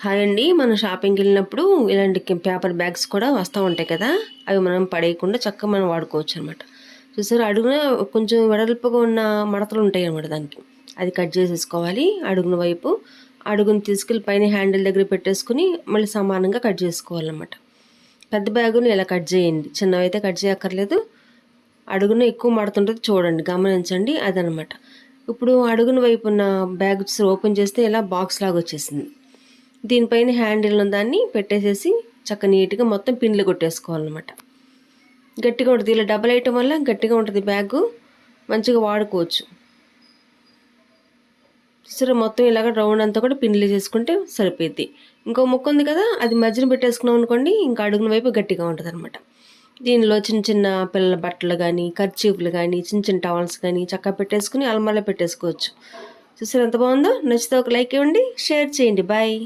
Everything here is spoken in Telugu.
హాయ్ అండి. మనం షాపింగ్కి వెళ్ళినప్పుడు ఇలాంటి పేపర్ బ్యాగ్స్ కూడా వస్తూ ఉంటాయి కదా? అవి మనం పడేయకుండా చక్కగా మనం వాడుకోవచ్చు అనమాట చూసారు? అడుగున కొంచెం వెడల్పుగా ఉన్న మడతలు ఉంటాయి అనమాట దానికి. అది కట్ చేసేసుకోవాలి. అడుగున వైపు అడుగును తీసుకెళ్ళి పైన హ్యాండిల్ దగ్గర పెట్టేసుకుని మళ్ళీ సమానంగా కట్ చేసుకోవాలన్నమాట. పెద్ద బ్యాగుని ఇలా కట్ చేయండి. చిన్నవైతే కట్ చేయక్కర్లేదు. అడుగున ఎక్కువ మడుతుంటుంది చూడండి గమనించండి. అదనమాట ఇప్పుడు అడుగున వైపు ఉన్న బ్యాగ్స్ ఓపెన్ చేస్తే ఇలా బాక్స్ లాగా వచ్చేసింది. దీనిపైన హ్యాండిల్ దాన్ని పెట్టేసేసి చక్క నీట్గా మొత్తం పిన్లు కొట్టేసుకోవాలన్నమాట. గట్టిగా ఉంటుంది. ఇలా డబల్ వేయటం వల్ల గట్టిగా ఉంటుంది బ్యాగ్ మంచిగా వాడుకోవచ్చు. సరే మొత్తం ఇలాగ రౌండ్ అంతా కూడా పిన్లు చేసుకుంటే సరిపోద్ది ఇంకో ముక్క ఉంది కదా అది మధ్యన పెట్టేసుకున్నాం అనుకోండి ఇంకా అడుగున వైపు గట్టిగా ఉంటుంది అనమాట దీనిలో చిన్న చిన్న పిల్లల బట్టలు కానీ కర్చీఫ్లు కానీ చిన్న చిన్న టవల్స్ కానీ చక్కగా పెట్టేసుకుని అల్మార్లో పెట్టేసుకోవచ్చు. చూసారు ఎంత బాగుందో? నచ్చితే ఒక లైక్ ఇవ్వండి షేర్ చేయండి. బాయ్